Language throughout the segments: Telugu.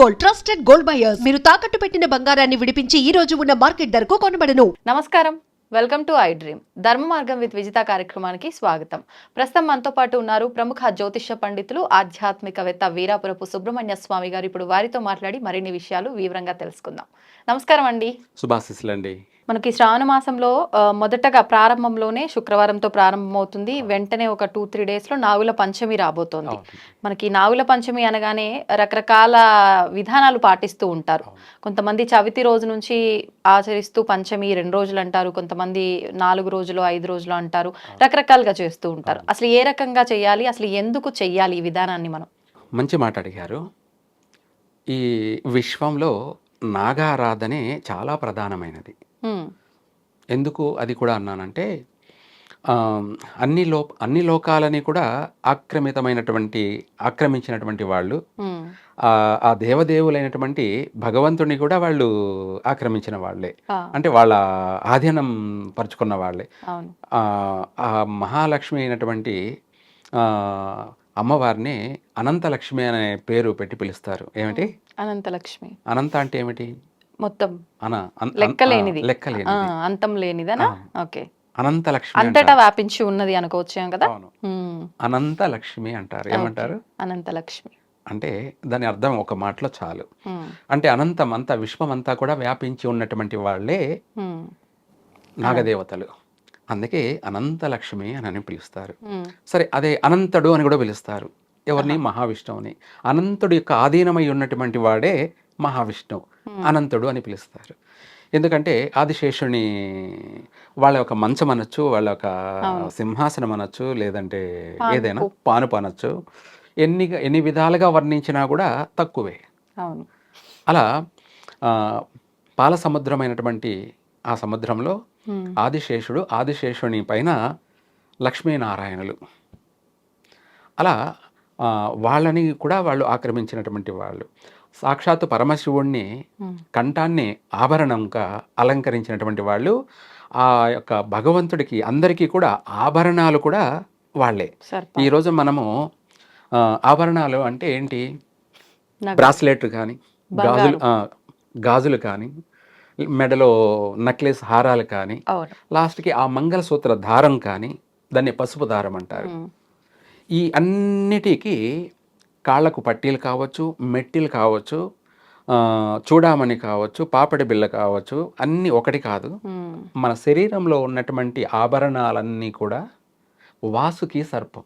గోల్డ్ ట్రస్టెడ్ గోల్డ్ బయర్స్ మీరు తాకట్టు పెట్టిన బంగారాన్ని విడిపించి ఈ రోజు ఉన్న మార్కెట్ ధరకు కొనబడను. నమస్కారం. వెల్కమ్ టు ఐ డ్రీమ్ ధర్మ మార్గం విత్ విజిత కార్యక్రమానికి స్వాగతం. ప్రస్తుతం మనతో పాటు ఉన్నారు ప్రముఖ జ్యోతిష పండితులు ఆధ్యాత్మికవేత్త వీరాపురపు సుబ్రహ్మణ్య స్వామి గారు. ఇప్పుడు వారితో మాట్లాడి మరిన్ని విషయాలు వివరంగా తెలుసుకుందాం. నమస్కారం అండి. శుభాశిస్సులండి. మనకి శ్రావణ మాసంలో మొదటగా ప్రారంభంలోనే శుక్రవారంతో ప్రారంభమవుతుంది. వెంటనే ఒక టూ త్రీ డేస్లో నాగుల పంచమి రాబోతోంది. మనకి నాగుల పంచమి అనగానే రకరకాల విధానాలు పాటిస్తూ ఉంటారు. కొంతమంది చవితి రోజు నుంచి ఆచరిస్తూ పంచమి రెండు రోజులు అంటారు. కొంతమంది నాలుగు రోజులు ఐదు రోజులు అంటారు. రకరకాలుగా చేస్తూ ఉంటారు. అసలు ఏ రకంగా చేయాలి? అసలు ఎందుకు చెయ్యాలి ఈ విధానాన్ని మనం? మంచి మాట అడిగారు. ఈ విశ్వంలో నాగారాధనే చాలా ప్రధానమైనది. ఎందుకు అది కూడా అన్నానంటే అన్ని లో అన్ని లోకాలని కూడా ఆక్రమితమైనటువంటి ఆక్రమించినటువంటి వాళ్ళు ఆ దేవదేవులైనటువంటి భగవంతుని కూడా వాళ్ళు ఆక్రమించిన వాళ్ళే. అంటే వాళ్ళ ఆధీనం పరుచుకున్న వాళ్ళే. ఆ మహాలక్ష్మి అయినటువంటి అమ్మవారిని అనంతలక్ష్మి అనే పేరు పెట్టి పిలుస్తారు. ఏమిటి? అనంతలక్ష్మి. అనంత అంటే ఏమిటి? మొత్తం లెక్కలేనిది. లెక్కలేనిది. అంతం లేనిదనా. ఓకే. అనంతలక్ష్మి అంతటా అంటారు. వ్యాపించి ఉన్నది అనుకోవచ్చాం కదా? అవును. ఉమ్, అనంతలక్ష్మి అంటారు. ఏమంటారు? అనంతలక్ష్మి. అంటే దాని అర్థం ఒక మాటలో చాలు. అంటే అనంతం అంతా విశ్వం అంతా కూడా వ్యాపించి ఉన్నటువంటి వాళ్ళే నాగదేవతలు. అందుకే అనంతలక్ష్మి అని అని పిలుస్తారు సరే అదే అనంతుడు అని కూడా పిలుస్తారు. ఎవరిని? మహావిష్ణువుని. అనంతుడు యొక్క ఆధీనమై ఉన్నటువంటి వాడే మహావిష్ణువు. అనంతుడు అని పిలుస్తారు. ఎందుకంటే ఆదిశేషుని వాళ్ళ యొక్క మంచం అనొచ్చు వాళ్ళ యొక్క. సింహాసనం అనొచ్చు లేదంటే. ఏదైనా పానుపు అనొచ్చు. ఎన్ని ఎన్ని విధాలుగా వర్ణించినా కూడా తక్కువే. అలా పాల సముద్రమైనటువంటి ఆ సముద్రంలో ఆదిశేషుడు ఆదిశేషుని పైన లక్ష్మీనారాయణులు. అలా వాళ్ళని కూడా వాళ్ళు ఆక్రమించినటువంటి వాళ్ళు. సాక్షాత్తు పరమశివుణ్ణి కంఠాన్ని ఆభరణంగా అలంకరించినటువంటి వాళ్ళు ఆ యొక్క భగవంతుడికి అందరికీ కూడా ఆభరణాలు కూడా వాళ్ళే. ఈరోజు మనము ఆభరణాలు అంటే ఏంటి? బ్రాస్లెట్ కానీ. గాజులు గాజులు కానీ మెడలో నక్లెస్ హారాలు కానీ లాస్ట్కి ఆ మంగళసూత్ర దారం కానీ దాన్ని పసుపు దారం అంటారు. ఈ అన్నిటికీ కాళ్ళకు పట్టీలు కావచ్చు మెట్టిలు కావచ్చు చూడామణి కావచ్చు పాపడి బిళ్ళ కావచ్చు అన్నీ ఒకటి కాదు. మన శరీరంలో ఉన్నటువంటి ఆభరణాలన్నీ కూడా వాసుకి సర్పం.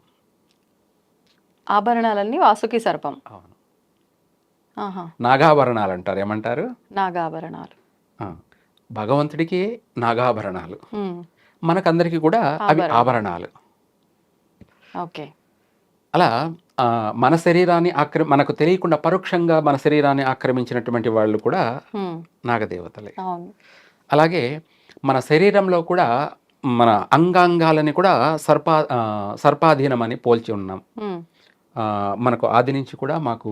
ఆభరణాలన్నీ వాసుకి సర్పం. అవును. నాగాభరణాలు అంటారు ఏమంటారు? నాగాభరణాలు. భగవంతుడికి నాగాభరణాలు. మనకందరికీ కూడా అవి. ఆభరణాలు. ఓకే. అలా మన శరీరాన్ని ఆక్ర మనకు తెలియకుండా పరోక్షంగా మన శరీరాన్ని ఆక్రమించినటువంటి వాళ్ళు కూడా నాగదేవతలే. అలాగే మన శరీరంలో కూడా మన అంగాంగాలని కూడా సర్పా సర్పాధీనం అని పోల్చి ఉన్నాం. మనకు ఆది నుంచి కూడా మాకు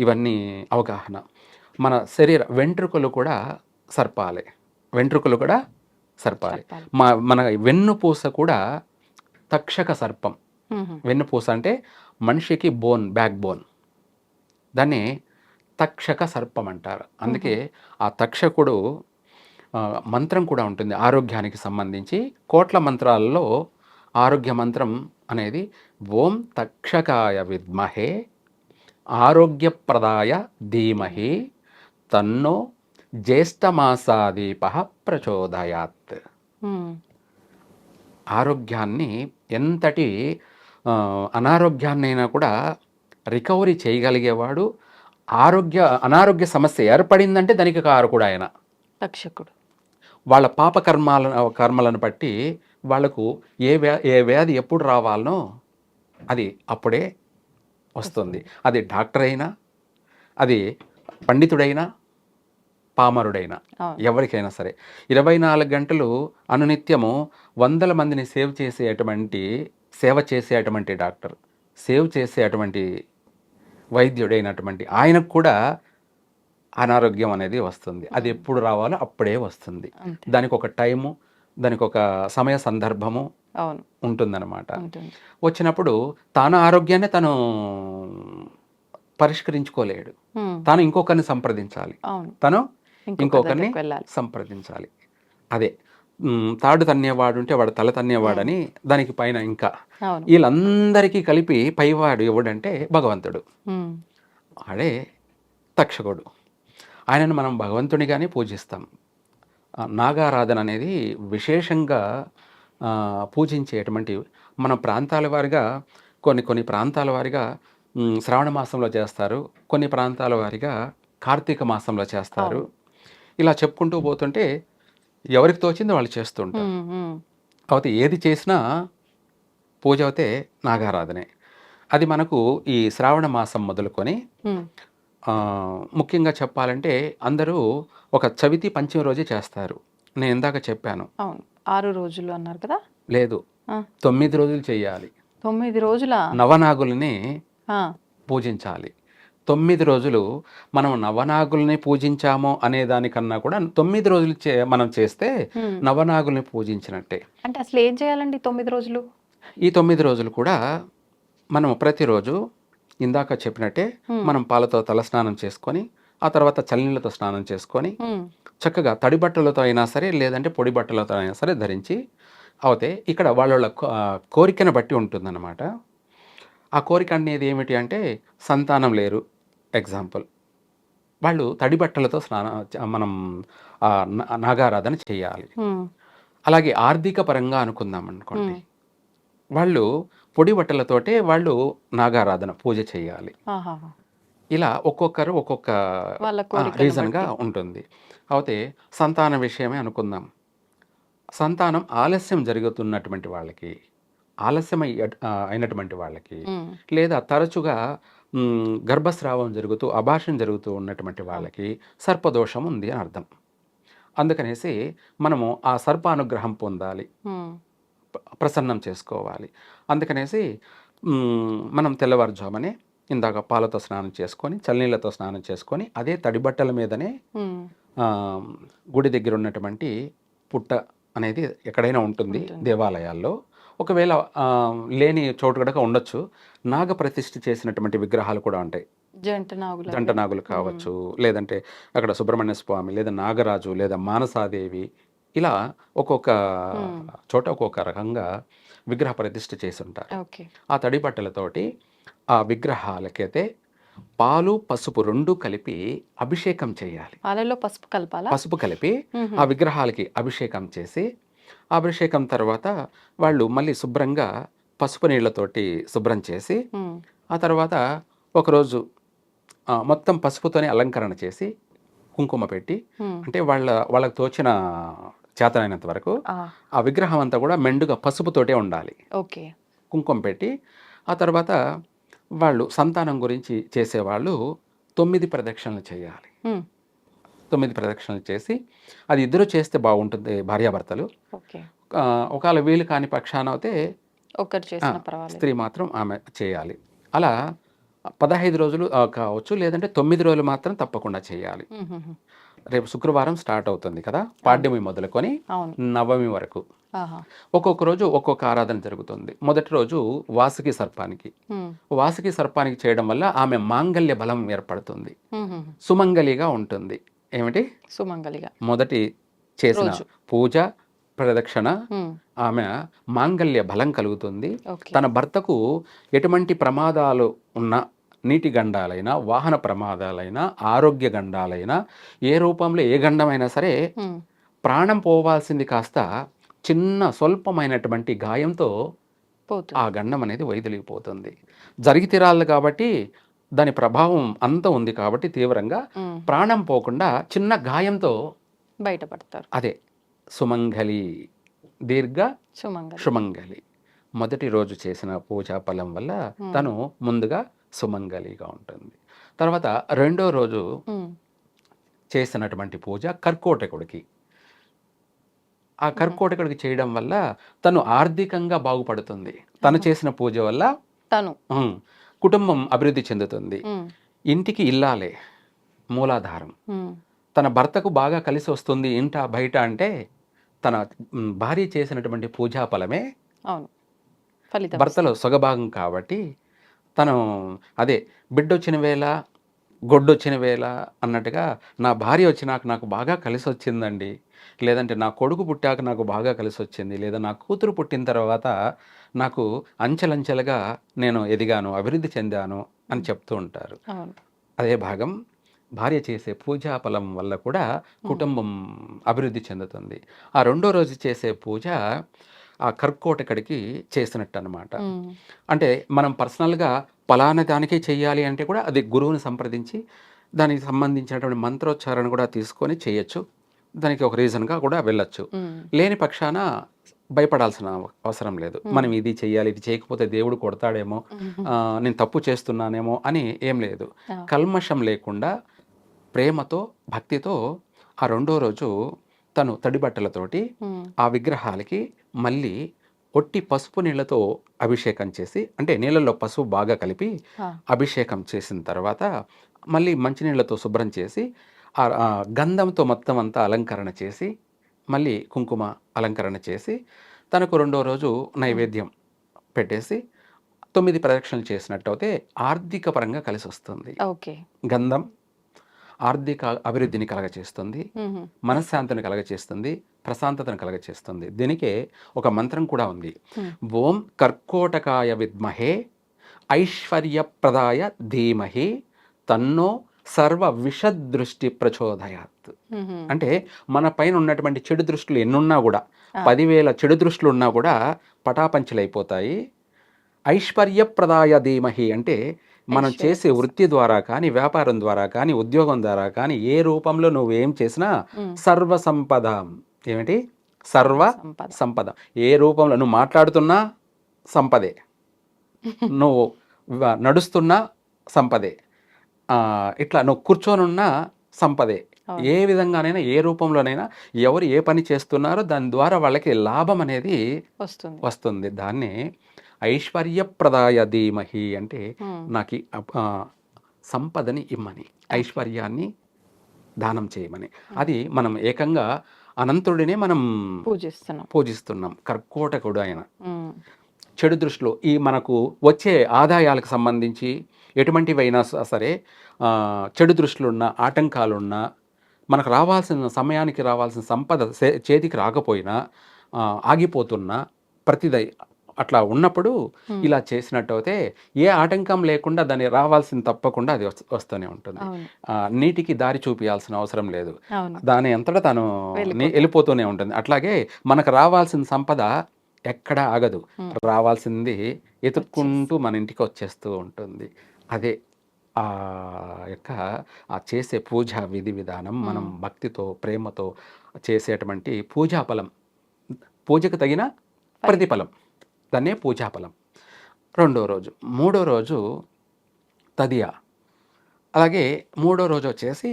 ఇవన్నీ అవగాహన. మన శరీర వెంట్రుకలు కూడా సర్పాలే. వెంట్రుకలు కూడా సర్పాలే. మా మన వెన్నుపూస కూడా తక్షక సర్పం. వెన్నుపూస అంటే మనిషికి బోన్ బ్యాక్ బోన్. దాన్ని తక్షక సర్పం అంటారు. అందుకే ఆ తక్షకుడు మంత్రం కూడా ఉంటుంది. ఆరోగ్యానికి సంబంధించి కోట్ల మంత్రాలలో ఆరోగ్య మంత్రం అనేది ఓం తక్షకాయ విద్మహే ఆరోగ్యప్రదాయ ధీమహి తన్నో జ్యేష్ఠమాసాదీప ప్రచోదయాత్. ఆరోగ్యాన్ని ఎంతటి అనారోగ్యాన్నైనా కూడా రికవరీ చేయగలిగేవాడు ఆరోగ్య అనారోగ్య సమస్య ఏర్పడిందంటే దానికి కారకుడు ఆయన. రక్షకుడు. వాళ్ళ పాప కర్మాలను కర్మలను బట్టి వాళ్ళకు ఏ వ్యా ఏ వ్యాధి ఎప్పుడు రావాలనో అది అప్పుడే వస్తుంది. అది డాక్టర్ అయినా అది పండితుడైనా పామరుడైనా ఎవరికైనా సరే. ఇరవై నాలుగు గంటలు అనునిత్యము వందల మందిని సేవ్ చేసేటువంటి సేవ చేసేటువంటి డాక్టర్ సేవ్ చేసేటువంటి వైద్యుడైనటువంటి ఆయనకు కూడా అనారోగ్యం అనేది వస్తుంది. అది ఎప్పుడు రావాలో అప్పుడే వస్తుంది. దానికి ఒక టైము దానికి ఒక సమయ సందర్భము ఉంటుందన్నమాట. ఉంటుంది. వచ్చినప్పుడు తాను ఆరోగ్యాన్ని తను పరిష్కరించుకోలేడు. తాను ఇంకొకరిని సంప్రదించాలి. తను ఇంకొకరి ఇంకొకరిని సంప్రదించాలి. అదే. తాడు తన్నేవాడు ఉంటే వాడు తల తన్నేవాడని దానికి పైన ఇంకా. వీళ్ళందరికీ కలిపి పైవాడు ఎవడంటే భగవంతుడు. ఆడే తక్షకుడు. ఆయనను మనం భగవంతునిగానే పూజిస్తాం. నాగారాధన అనేది విశేషంగా పూజించేటువంటి మన ప్రాంతాల వారిగా కొన్ని కొన్ని ప్రాంతాల వారిగా శ్రావణ మాసంలో చేస్తారు. కొన్ని ప్రాంతాల వారిగా కార్తీక మాసంలో చేస్తారు. ఇలా చెప్పుకుంటూ పోతుంటే ఎవరికి తోచింది వాళ్ళు చేస్తుంటారు కాకపోతే ఏది చేసినా పూజ అవుతే నాగారాధనే. అది మనకు ఈ శ్రావణ మాసం మొదలుకొని ముఖ్యంగా చెప్పాలంటే అందరూ ఒక చవితి పంచమి రోజే చేస్తారు. నేను ఇందాక చెప్పాను. ఆరు రోజులు అన్నారు కదా? లేదు. తొమ్మిది రోజులు చేయాలి. తొమ్మిది రోజుల? నవనాగుల్ని పూజించాలి. తొమ్మిది రోజులు మనం నవనాగుల్ని పూజించాము అనే దానికన్నా కూడా తొమ్మిది రోజులు చే మనం చేస్తే నవనాగుల్ని పూజించినట్టే. అంటే అసలు ఏం చేయాలండి తొమ్మిది రోజులు? ఈ తొమ్మిది రోజులు కూడా మనం ప్రతిరోజు ఇందాక చెప్పినట్టే. మనం పాలతో తలస్నానం చేసుకొని ఆ తర్వాత చల్లనీళ్ళతో స్నానం చేసుకొని చక్కగా తడి బట్టలతో అయినా సరే లేదంటే పొడి బట్టలతో అయినా సరే ధరించి అవుతే ఇక్కడ వాళ్ళ కోరికను బట్టి ఉంటుందన్నమాట. ఆ కోరిక అనేది ఏమిటి అంటే సంతానం లేరు. ఎగ్జాంపుల్. వాళ్ళు తడి బట్టలతో స్నానం మనం నాగారాధన చేయాలి. అలాగే ఆర్థిక పరంగా అనుకుందాం అనుకోండి. వాళ్ళు పొడి బట్టలతోటే వాళ్ళు నాగారాధన పూజ చేయాలి. ఇలా ఒక్కొక్కరు ఒక్కొక్క రీజన్గా. ఉంటుంది. అయితే సంతాన విషయమే అనుకుందాం. సంతానం ఆలస్యం జరుగుతున్నటువంటి వాళ్ళకి ఆలస్యం అయినటువంటి వాళ్ళకి లేదా తరచుగా గర్భస్రావం జరుగుతూ అభాషణ జరుగుతూ ఉన్నటువంటి వాళ్ళకి సర్పదోషం ఉంది అని అర్థం. అందుకనేసి మనము ఆ సర్పానుగ్రహం పొందాలి. ప్రసన్నం చేసుకోవాలి. అందుకనేసి మనం తెల్లవారుజామనే ఇందాక పాలతో స్నానం చేసుకొని చల్లనీళ్ళతో స్నానం చేసుకొని అదే తడి బట్టల మీదనే గుడి దగ్గర ఉన్నటువంటి పుట్ట అనేది ఎక్కడైనా ఉంటుంది. దేవాలయాల్లో. ఒకవేళ లేని చోటు కనుక ఉండొచ్చు. నాగ ప్రతిష్ఠ చేసినటువంటి విగ్రహాలు కూడా ఉంటాయి. జంట నాగుల జంట నాగులు కావచ్చు లేదంటే అక్కడ సుబ్రహ్మణ్య స్వామి లేదా నాగరాజు లేదా మానసాదేవి ఇలా ఒక్కొక్క. చోట ఒక్కొక్క రకంగా విగ్రహ ప్రతిష్ఠ చేసి ఉంటారు ఆ తడి బట్టలతోటి ఆ విగ్రహాలకైతే పాలు పసుపు రెండు కలిపి అభిషేకం చేయాలి. పాలలో పసుపు కలపాలా? పసుపు కలిపి ఆ విగ్రహాలకి అభిషేకం చేసి అభిషేకం తర్వాత వాళ్ళు మళ్ళీ శుభ్రంగా పసుపు నీళ్ళతోటి శుభ్రం చేసి ఆ తర్వాత ఒకరోజు మొత్తం పసుపుతోనే అలంకరణ చేసి కుంకుమ పెట్టి అంటే వాళ్ళ వాళ్ళకి తోచిన చేతనైనంత వరకు ఆ, విగ్రహం అంతా కూడా మెండుగా పసుపుతోటే ఉండాలి. ఓకే. కుంకుమ పెట్టి ఆ తర్వాత వాళ్ళు సంతానం గురించి చేసేవాళ్ళు తొమ్మిది ప్రదక్షిణలు చేయాలి. తొమ్మిది ప్రదక్షిణలు చేసి అది ఇద్దరు చేస్తే బాగుంటుంది భార్యాభర్తలు. ఒకవేళ వీలు కాని పక్షాన అయితే స్త్రీ మాత్రం ఆమె చేయాలి. అలా పదహైదు రోజులు కావచ్చు లేదంటే తొమ్మిది రోజులు మాత్రం తప్పకుండా చేయాలి. రేపు శుక్రవారం స్టార్ట్ అవుతుంది కదా పాడ్యమి మొదలుకొని నవమి వరకు. ఒక్కొక్క రోజు ఒక్కొక్క ఆరాధన జరుగుతుంది. మొదటి రోజు వాసుకి సర్పానికి. వాసుకి సర్పానికి చేయడం వల్ల ఆమె మాంగల్య బలం ఏర్పడుతుంది. సుమంగలిగా ఉంటుంది. ఏమిటి? సుమంగలిగా మొదటి చేసిన. పూజ ప్రదక్షిణ ఆమె మాంగల్య బలం కలుగుతుంది. తన భర్తకు ఎటువంటి ప్రమాదాలు ఉన్న నీటి గండాలైనా వాహన ప్రమాదాలైనా ఆరోగ్య గండాలైనా ఏ రూపంలో ఏ గండమైనా సరే ప్రాణం పోవాల్సింది కాస్త చిన్న స్వల్పమైనటువంటి గాయంతో ఆ గండం అనేది వైదొలిగిపోతుంది. జరిగి తీరాలి కాబట్టి దాని ప్రభావం అంత ఉంది కాబట్టి తీవ్రంగా ప్రాణం పోకుండా చిన్న గాయంతో బయటపడతారు. అదే సుమంగలి దీర్ఘ సుమంగలి. మొదటి రోజు చేసిన పూజా ఫలం వల్ల. తను ముందుగా సుమంగలిగా ఉంటుంది. తర్వాత రెండో రోజు చేసినటువంటి పూజ కర్కోటకుడికి. ఆ కర్కోటకుడికి చేయడం వల్ల తను ఆర్థికంగా బాగుపడుతుంది. తను చేసిన పూజ వల్ల తను. కుటుంబం అభివృద్ధి చెందుతుంది. ఇంటికి ఇల్లాలే మూలాధారం. తన భర్తకు బాగా కలిసి వస్తుంది ఇంట బయట అంటే తన భార్య చేసినటువంటి పూజా ఫలమే భర్తలో సొగభాగం కాబట్టి తను అదే బిడ్డొచ్చిన వేళ గొడ్డొచ్చిన వేళ అన్నట్టుగా నా భార్య వచ్చినాక నాకు బాగా కలిసి వచ్చిందండి లేదంటే నా కొడుకు పుట్టాక నాకు బాగా కలిసి వచ్చింది లేదా నా కూతురు పుట్టిన తర్వాత నాకు అంచెలంచెలుగా నేను ఎదిగాను అభివృద్ధి చెందాను అని చెప్తూ ఉంటారు. అదే భాగం భార్య చేసే పూజా ఫలం వల్ల కూడా కుటుంబం అభివృద్ధి చెందుతుంది. ఆ రెండో రోజు చేసే పూజ ఆ కర్కోటకడికి చేసినట్టు అనమాట. అంటే మనం పర్సనల్గా పలానా దానికే చెయ్యాలి అంటే కూడా అది గురువుని సంప్రదించి దానికి సంబంధించినటువంటి మంత్రోచ్చారణ కూడా తీసుకొని చేయొచ్చు. దానికి ఒక రీజన్గా కూడా వెళ్ళొచ్చు. లేని పక్షాన భయపడాల్సిన అవసరం లేదు మనం ఇది చెయ్యాలి ఇది చేయకపోతే దేవుడు కొడతాడేమో నేను తప్పు చేస్తున్నానేమో అని ఏం లేదు. కల్మషం లేకుండా ప్రేమతో భక్తితో ఆ రెండో రోజు తను తడి బట్టలతోటి ఉమ్. ఆ విగ్రహాలకి మళ్ళీ ఒట్టి పసుపు నీళ్ళతో అభిషేకం చేసి అంటే నీళ్ళల్లో పసుపు బాగా కలిపి. అభిషేకం చేసిన తర్వాత మళ్ళీ మంచినీళ్ళతో శుభ్రం చేసి గంధంతో మొత్తం అంతా అలంకరణ చేసి మళ్ళీ కుంకుమ అలంకరణ చేసి తనకు రెండో రోజు నైవేద్యం పెట్టేసి తొమ్మిది ప్రదక్షిణలు చేసినట్టు అయితే ఆర్థిక పరంగా కలిసి వస్తుంది. ఓకే. గంధం ఆర్థిక అభివృద్ధిని కలగచేస్తుంది. మనశ్శాంతిని కలగచేస్తుంది. ప్రశాంతతను కలగచేస్తుంది. దీనికే ఒక మంత్రం కూడా ఉంది. ఓం కర్కోటకాయ విద్మహే ఐశ్వర్యప్రదాయ ధీమహి తన్నో సర్వ విషదృష్టి ప్రచోదయాత్. ఉమ్. అంటే మన పైన ఉన్నటువంటి చెడు దృష్టిలు ఎన్నున్నా కూడా. పదివేల చెడు దృష్టిలు ఉన్నా కూడా పటాపంచలైపోతాయి. ఐశ్వర్యప్రదాయ ధీమహి అంటే మనం చేసే వృత్తి ద్వారా కానీ వ్యాపారం ద్వారా కానీ ఉద్యోగం ద్వారా కానీ ఏ రూపంలో నువ్వు ఏం చేసినా. సర్వ సంపద. ఏమిటి? సర్వ సంపద. ఏ రూపంలో నువ్వు మాట్లాడుతున్నా సంపదే. నువ్వు నడుస్తున్నా సంపదే. ఇట్లా నువ్వు కూర్చొనున్నా సంపదే. ఏ విధంగానైనా ఏ రూపంలోనైనా ఎవరు ఏ పని చేస్తున్నారో దాని ద్వారా వాళ్ళకి లాభం అనేది వస్తుంది. వస్తుంది. దాన్ని ఐశ్వర్యప్రదాయ ధీమహి అంటే. నాకు సంపదని ఇమ్మని. ఐశ్వర్యాన్ని దానం చేయమని. అది మనం ఏకంగా అనంతుడినే మనం పూజిస్తున్నాం. పూజిస్తున్నాం. కర్కోటకుడు ఆయన. చెడు దృష్టిలో ఈ మనకు వచ్చే ఆదాయాలకు సంబంధించి ఎటువంటివైనా సరే చెడు దృష్టిలున్నా ఆటంకాలున్నా మనకు రావాల్సిన సమయానికి రావాల్సిన సంపద చేతికి రాకపోయినా ఆగిపోతున్నా ప్రతిదై అట్లా ఉన్నప్పుడు. ఇలా చేసినట్టు అయితే ఏ ఆటంకం లేకుండా దాన్ని రావాల్సిన తప్పకుండా అది వస్తూ- వస్తూనే ఉంటుంది. నీటికి దారి చూపించాల్సిన అవసరం లేదు. దాని అంతటా తను వెళ్ళిపోతూనే ఉంటుంది. అట్లాగే మనకు రావాల్సిన సంపద ఎక్కడ ఆగదు. రావాల్సింది ఎతుక్కుంటూ మన ఇంటికి వచ్చేస్తూ ఉంటుంది. అదే ఆ యొక్క ఆ చేసే పూజా విధి విధానం మనం. భక్తితో ప్రేమతో చేసేటువంటి పూజా ఫలం పూజకు తగిన ప్రతిఫలం. దాన్నే పూజాఫలం. రెండో రోజు. మూడో రోజు తదియా. అలాగే మూడో రోజు వచ్చేసి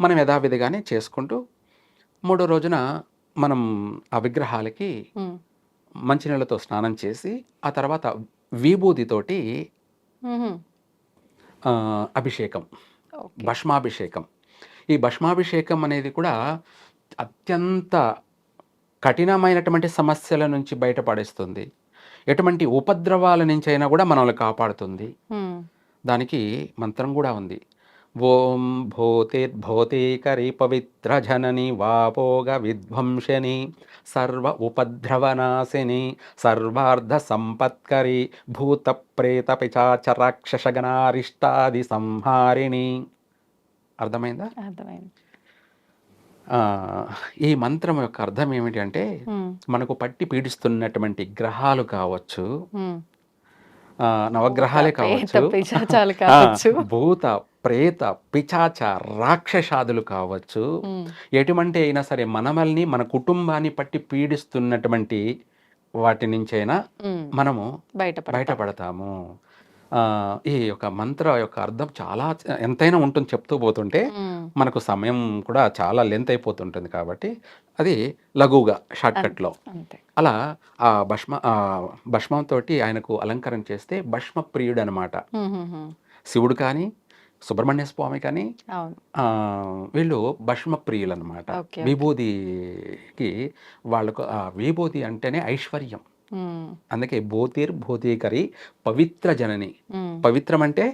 మనం యథావిధిగానే చేసుకుంటూ మూడో రోజున మనం ఆ విగ్రహాలకి. మంచినీళ్ళతో స్నానం చేసి ఆ తర్వాత విభూతితోటి అభిషేకం. భస్మాభిషేకం. ఈ భస్మాభిషేకం అనేది కూడా అత్యంత కఠినమైనటువంటి సమస్యల నుంచి బయటపడేస్తుంది. ఎటువంటి ఉపద్రవాల నుంచి అయినా కూడా మనల్ని కాపాడుతుంది. దానికి మంత్రం కూడా ఉంది. ఓం భూతిర్భూతీకరి పవిత్ర జనని వాపోగ విధ్వంసని సర్వ ఉపద్రవనాశిని సర్వార్ధ సంపత్కరి భూత ప్రేత పిచాచ రాక్షసగణారిష్టాది సంహారిణి అర్థమైందా. అర్థమైంది ఈ మంత్రం యొక్క అర్థం ఏమిటి అంటే. మనకు పట్టి పీడిస్తున్నటువంటి గ్రహాలు కావచ్చు నవగ్రహాలే కావచ్చు. భూత ప్రేత పిచాచ రాక్షసాదులు కావచ్చు. ఎటువంటి అయినా సరే మనమల్ని మన కుటుంబాన్ని పట్టి పీడిస్తున్నటువంటి వాటి నుంచైనా. మనము బయటపడ బయటపడతాము. ఆ, ఈ యొక్క మంత్ర యొక్క అర్థం చాలా ఎంతైనా ఉంటుంది చెప్తూ పోతుంటే మనకు సమయం కూడా చాలా లెంత్ అయిపోతుంటుంది కాబట్టి అది లఘువుగా షార్ట్కట్లో అంతే అలా ఆ భస్మ ఆ భస్మంతో ఆయనకు అలంకరణ చేస్తే భస్మ ప్రియుడు అనమాట. శివుడు కానీ సుబ్రహ్మణ్య స్వామి కానీ వీళ్ళు భస్మ ప్రియులు అనమాట. విభూతికి వాళ్ళకు విభూతి అంటేనే ఐశ్వర్యం అందుకే భూతిర్ భూతీకరి పవిత్ర జనని. పవిత్రం అంటే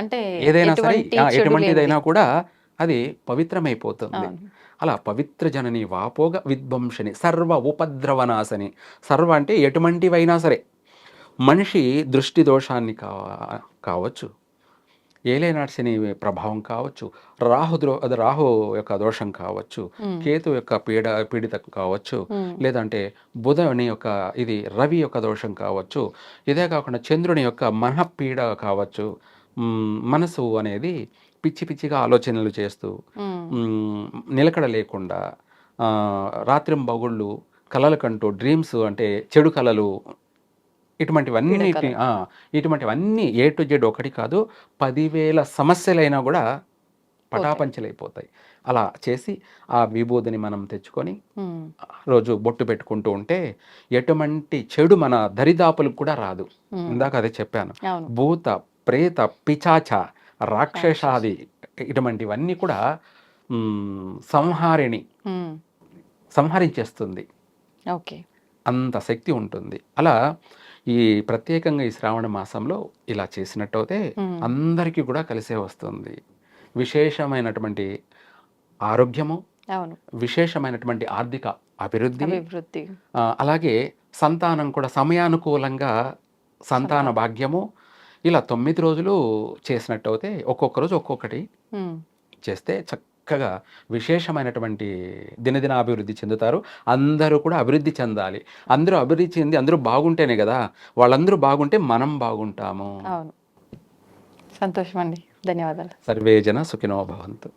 అంటే ఏదైనా సరే ఎటువంటిదైనా. కూడా అది పవిత్రమైపోతుంది. అలా పవిత్ర జనని వాపోగ విధ్వంసని సర్వ ఉపద్రవనాశని సర్వ అంటే ఎటువంటివైనా సరే మనిషి దృష్టి దోషాన్ని కావ కావచ్చు ఏలేనాటి శని ప్రభావం కావచ్చు రాహు ద్రో అది రాహు యొక్క దోషం కావచ్చు కేతు యొక్క పీడ పీడిత కావచ్చు లేదంటే బుధుని యొక్క ఇది రవి యొక్క దోషం కావచ్చు ఇదే కాకుండా చంద్రుని యొక్క మనఃపీడ కావచ్చు మనసు అనేది పిచ్చి పిచ్చిగా ఆలోచనలు చేస్తూ నిలకడ లేకుండా రాత్రింబగుళ్ళు కలలు కంటూ డ్రీమ్స్ అంటే చెడు కలలు ఇటువంటివన్నీ ఇటువంటివన్నీ ఏ టు జెడ్ ఒకటి కాదు పదివేల సమస్యలైనా కూడా పటాపంచలైపోతాయి. అలా చేసి ఆ విభూతిని మనం తెచ్చుకొని రోజు బొట్టు పెట్టుకుంటూ ఉంటే ఎటువంటి చెడు మన దరిదాపులకు కూడా రాదు. ఇందాక అదే చెప్పాను. భూత ప్రేత పిచాచ రాక్షసాది ఇటువంటివన్నీ కూడా సంహారిణి సంహరించేస్తుంది. ఓకే. అంత శక్తి ఉంటుంది. అలా ఈ ప్రత్యేకంగా ఈ శ్రావణ మాసంలో ఇలా చేసినట్టయితే అందరికీ కూడా కలిసే వస్తుంది. విశేషమైనటువంటి ఆరోగ్యము విశేషమైనటువంటి ఆర్థిక అభివృద్ధి అలాగే సంతానం కూడా సమయానుకూలంగా సంతాన. భాగ్యము ఇలా తొమ్మిది రోజులు చేసినట్టయితే ఒక్కొక్క రోజు ఒక్కొక్కటి చేస్తే చక్కగా విశేషమైనటువంటి దినదిన అభివృద్ధి చెందుతారు. అందరూ కూడా అభివృద్ధి చెందాలి. అందరూ అభివృద్ధి చెంది అందరూ బాగుంటేనే కదా. వాళ్ళందరూ బాగుంటే మనం బాగుంటాము. సంతోషం అండి ధన్యవాదాలు. సర్వే జన సుఖినో భవంతు.